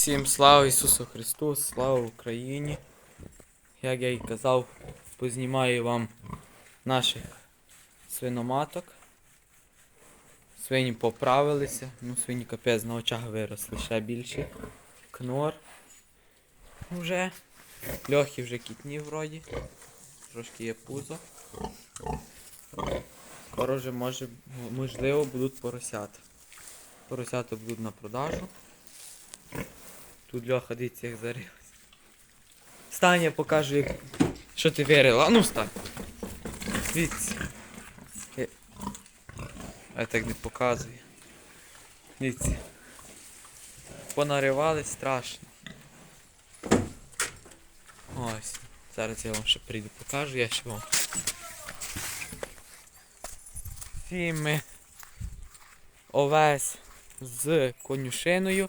Всім слава Ісусу Христу, слава Україні. Як я і казав, познімаю вам наших свиноматок. Свині поправилися. Ну, свині капець на очах виросли ще більші. Кнор. Вже. Льохи вже кітні вроді. Трошки є пузо. Скоро вже може, можливо будуть поросята. Поросята будуть на продажу. Тут Льоха, дивіться, як зарився. Стань, я покажу, як... що ти вирила. А ну встань. Дивіться. Я... Я так не показую. Дивіться. Понаривали страшно. Ось. Зараз я вам ще прийду покажу, я ще вам. Всі ми овес з конюшиною.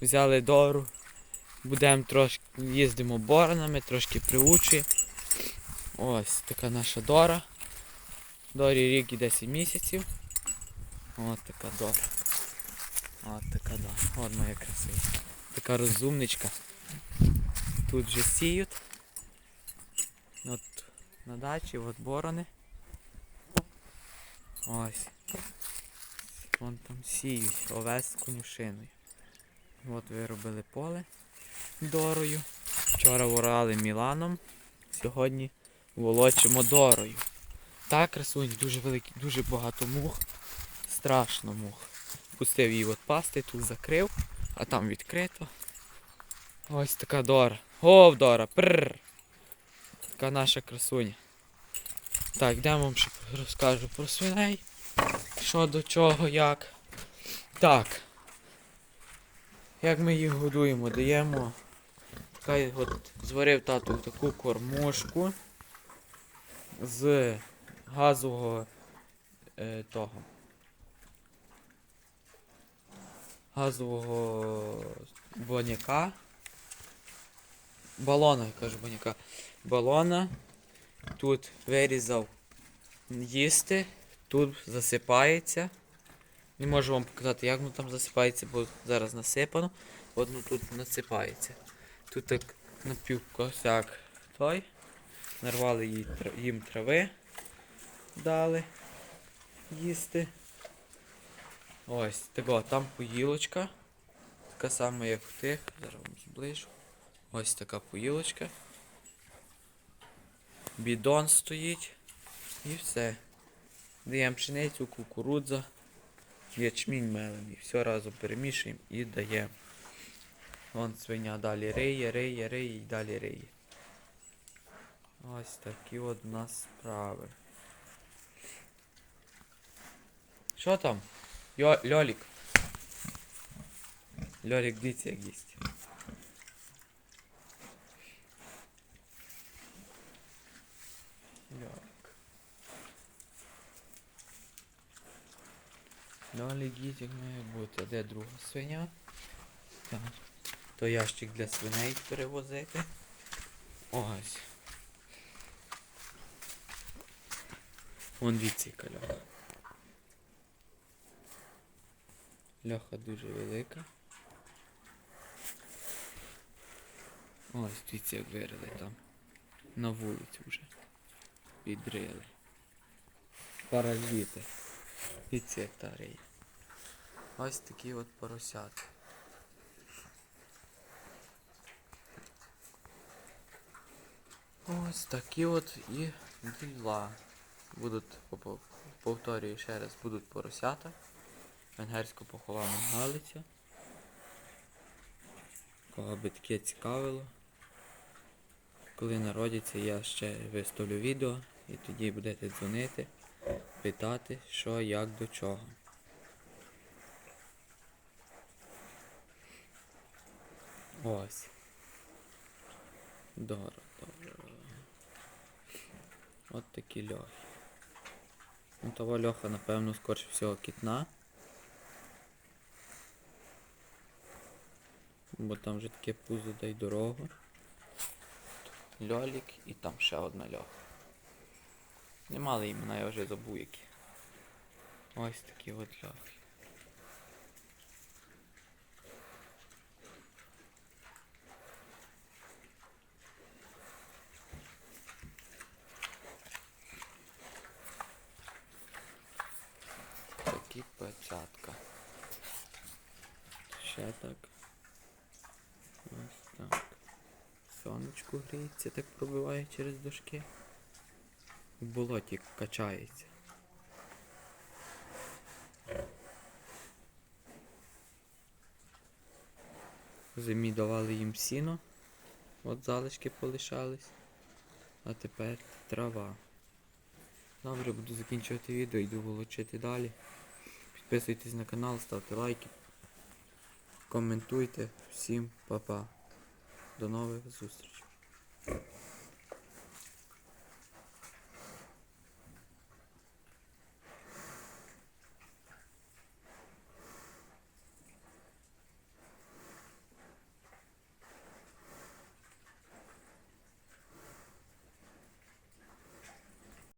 Взяли дору. Будемо трошки їздимо боронами, трошки приучує. Ось така наша дора. Дорі рік і 10 місяців. Ось така дора. Ось така дора. От моя красива. Така розумничка. Тут вже сіють. От на дачі, от борони. Ось. Вон там сіють овес з конюшиною. От виробили поле дорою. Вчора ворали Міланом, сьогодні волочимо дорою. Так, красунь, дуже великий, дуже багато мух. Страшно мух. Пустив її от пасти, тут закрив, а там відкрито. Ось така дора. О, дора! Прррр. Така наша красуня. Так, йдемо вам ще розкажу про свиней. Що до чого, як. Так. Як ми їх годуємо? Даємо. Така от зварив тату таку кормушку з газового е, того. Газового баняка. Балона, я кажу баняка. Балона. Тут вирізав їсти, тут засипається. Не можу вам показати, як воно там засипається, бо зараз насипано. Воно тут насипається. Тут так напівкосяк той. Нарвали їй, їм трави, дали їсти. Ось, тако, там поїлочка. Така сама, як в тих. Зараз вам зближу. Ось така поїлочка. Бідон стоїть. І все. Даємо пшеницю, кукурудза ячмінь мелим. І все разом перемішуємо і даємо. Вон свиня далі риє, риє, риє і далі риє. Ось такі от у нас справи. Що там? Йо, Льолік. Льолік, дивіться, як їсть. Льолік. Льолік їсть, як має бути. Де друга свиня? Так. То ящик для свиней перевозити. Ось. Вон яка льоха. Льоха дуже велика. Ось, дивіться, як вирили там. На вулицю вже. Підрили. Паразити. Як та риє. Ось такі от поросята. Ось такі от і діла. Будуть, повторюю ще раз, будуть поросята. Венгерську похована галиця. Кого би таке цікавило. Коли народяться, я ще виставлю відео і тоді будете дзвонити, питати, що, як, до чого. Ось. Добре, добре. От такі льохи. Ну того льоха, напевно, скорше всього кітна. Бо там вже таке пузо дай дорогу. Льолік і там ще одна льоха. Не мали імена, я вже забув які. Ось такі от жахи. Такі печатка. Ще так. Ось так. Сонечко гріється, так пробиває через дошки. В болоті качається. Зимі давали їм сіно. От залишки полишались. А тепер трава. Добре, буду закінчувати відео, йду волочити далі. Підписуйтесь на канал, ставте лайки. Коментуйте. Всім па-па. До нових зустрічей.